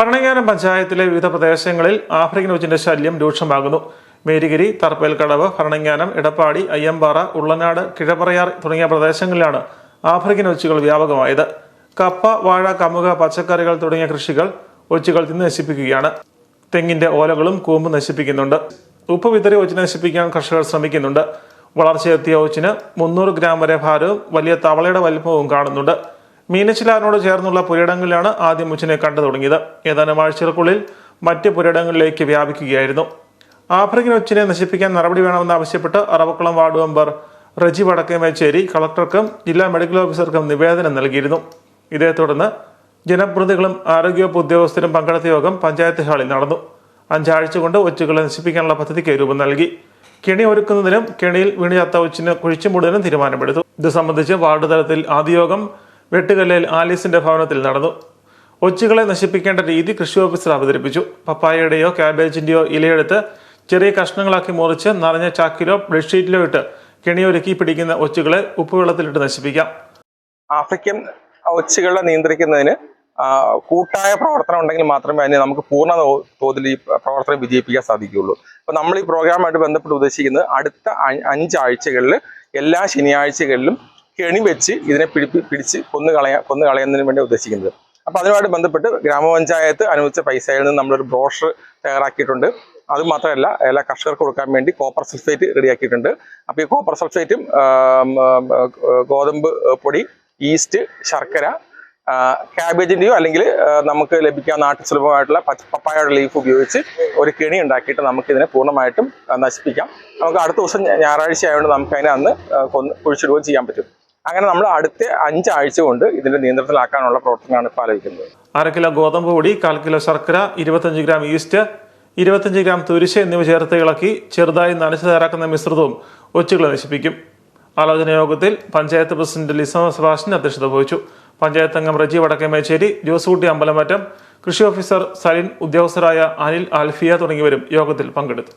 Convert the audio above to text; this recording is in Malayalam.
ഭരണങ്ങാനം പഞ്ചായത്തിലെ വിവിധ പ്രദേശങ്ങളിൽ ആഫ്രിക്കൻ ഉച്ചിന്റെ ശല്യം രൂക്ഷമാകുന്നു. മേരിഗിരി തറപ്പേൽക്കടവ് ഭരണങ്ങാനം ഇടപ്പാടി അയ്യമ്പാറ ഉള്ളനാട് കിഴപ്പറയാർ തുടങ്ങിയ പ്രദേശങ്ങളിലാണ് ആഫ്രിക്കൻ ഒച്ചുകൾ വ്യാപകമായത്. കപ്പ വാഴ കമുക പച്ചക്കറികൾ തുടങ്ങിയ കൃഷികൾ ഒച്ചുകൾ തിന്ന് നശിപ്പിക്കുകയാണ്. തെങ്ങിന്റെ ഓലകളും കൂമ്പ് നശിപ്പിക്കുന്നുണ്ട്. ഉപ്പ് വിതറി ഒച്ചിനെ നശിപ്പിക്കാൻ കർഷകർ ശ്രമിക്കുന്നുണ്ട്. വളർച്ചയെത്തിയ ഒച്ചിന് മുന്നൂറ് ഗ്രാം വരെ ഭാരവും വലിയ തവളയുടെ വലിപ്പവും കാണുന്നുണ്ട്. മീനച്ചിലാറിനോട് ചേർന്നുള്ള പുരയിടങ്ങളിലാണ് ആദ്യം മുച്ചിനെ കണ്ടു തുടങ്ങിയത്. ഏതാനും ആഴ്ചകൾക്കുള്ളിൽ മറ്റ് പുരയിടങ്ങളിലേക്ക് വ്യാപിക്കുകയായിരുന്നു. ആഫ്രിക്കൻ ഒച്ചിനെ നശിപ്പിക്കാൻ നടപടി വേണമെന്ന് ആവശ്യപ്പെട്ട് അറവക്കുളം വാർഡ് മെമ്പർ റജി വടക്കേമേച്ചേരി കളക്ടർക്കും ജില്ലാ മെഡിക്കൽ ഓഫീസർക്കും നിവേദനം നൽകിയിരുന്നു. ഇതേ തുടർന്ന് ജനപ്രതിനിധികളും ആരോഗ്യവകുപ്പ് ഉദ്യോഗസ്ഥരും പങ്കെടുത്ത യോഗം പഞ്ചായത്ത് ഹാളിൽ നടന്നു. അഞ്ചാഴ്ച കൊണ്ട് ഒച്ചുകളെ നശിപ്പിക്കാനുള്ള പദ്ധതിക്ക് രൂപം നൽകി. കെണി ഒരുക്കുന്നതിനും കെണിയിൽ വീണ് ചത്ത ഒച്ചിന് കുഴിച്ചുമൂടുന്നതിനും തീരുമാനമെടുത്തു. ഇത് സംബന്ധിച്ച് വാർഡ് തലത്തിൽ ആദ്യ യോഗം വെട്ടുകല്ലയിൽ ആലീസിന്റെ ഭവനത്തിൽ നടന്നു. ഒച്ചുകളെ നശിപ്പിക്കേണ്ട രീതി കൃഷി ഓഫീസർ അവതരിപ്പിച്ചു. പപ്പായയുടെയോ ക്യാബേജിന്റെയോ ഇലയെടുത്ത് ചെറിയ കഷ്ണങ്ങളാക്കി മുറിച്ച് നിറഞ്ഞ ചാക്കിലോ ബെഡ്ഷീറ്റിലോ ഇട്ട് കെണിയൊരുക്കി പിടിക്കുന്ന ഒച്ചുകളെ ഉപ്പുവെള്ളത്തിലിട്ട് നശിപ്പിക്കാം. ആഫ്രിക്കൻ ഒച്ചുകളെ നിയന്ത്രിക്കുന്നതിന് കൂട്ടായ പ്രവർത്തനം ഉണ്ടെങ്കിൽ മാത്രമേ അതിനെ നമുക്ക് പൂർണ തോതിൽ ഈ പ്രവർത്തനം വിജയിപ്പിക്കാൻ സാധിക്കുകയുള്ളൂ. അപ്പൊ നമ്മൾ ഈ പ്രോഗ്രാമായിട്ട് ബന്ധപ്പെട്ട് ഉദ്ദേശിക്കുന്നത് അടുത്ത അഞ്ചാഴ്ചകളിൽ എല്ലാ ശനിയാഴ്ചകളിലും കെണി വെച്ച് ഇതിനെ പിടിപ്പി പിടിച്ച് കൊന്നു കളയാ കൊന്നു കളയുന്നതിന് വേണ്ടി ഉദ്ദേശിക്കുന്നത്. അപ്പൊ അതിനുമായിട്ട് ബന്ധപ്പെട്ട് ഗ്രാമപഞ്ചായത്ത് അനുവദിച്ച പൈസയിൽ നിന്ന് നമ്മളൊരു ബ്രോഷർ തയ്യാറാക്കിയിട്ടുണ്ട്. അത് മാത്രമല്ല എല്ലാ കർഷകർക്ക് കൊടുക്കാൻ വേണ്ടി കോപ്പർ സൾഫേറ്റ് റെഡിയാക്കിയിട്ടുണ്ട്. അപ്പോൾ ഈ കോപ്പർ സൾഫേറ്റും ഗോതമ്പ് പൊടി ഈസ്റ്റ് ശർക്കര ക്യാബേജിന്റെയോ അല്ലെങ്കിൽ നമുക്ക് ലഭിക്കാൻ നാട്ടു സുലഭമായിട്ടുള്ള പപ്പായയുടെ ലീഫ് ഉപയോഗിച്ച് ഒരു കെണി ഉണ്ടാക്കിയിട്ട് നമുക്ക് ഇതിനെ പൂർണമായിട്ടും നശിപ്പിക്കാം. നമുക്ക് അടുത്ത ദിവസം ഞായറാഴ്ച ആയതുകൊണ്ട് നമുക്ക് അതിനെ അന്ന് കൊന്ന് കുഴിച്ചിടുകയും ചെയ്യാൻ പറ്റും. അങ്ങനെ നമ്മൾ അടുത്ത അഞ്ചാഴ്ച കൊണ്ട് ഇതിന്റെ നിയന്ത്രണത്തിലാക്കാനുള്ള പ്രവർത്തനമാണ് ഇപ്പോൾ ആലോചിക്കുന്നത്. അര കിലോ ഗോതമ്പ് പൊടി കാൽ കിലോ ശർക്കര ഇരുപത്തഞ്ച് ഗ്രാം ഈസ്റ്റ് ഇരുപത്തഞ്ച് ഗ്രാം തുരിശ എന്നിവ ചേർത്ത് ഇളക്കി ചെറുതായി നനച്ച് തയ്യാറാക്കുന്ന മിശ്രിതവും ഒച്ചുകളെ നശിപ്പിക്കും. ആലോചന യോഗത്തിൽ പഞ്ചായത്ത് പ്രസിഡന്റ് ലിസ സെബാസ്റ്റ്യൻ അധ്യക്ഷത വഹിച്ചു. പഞ്ചായത്ത് അംഗം റജി വടക്കേമേച്ചേരി ജോസൂട്ടി അമ്പലമറ്റം കൃഷി ഓഫീസർ സലിൻ ഉദ്യോഗസ്ഥരായ അനിൽ ആൽഫിയ തുടങ്ങിയവരും യോഗത്തിൽ പങ്കെടുത്തു.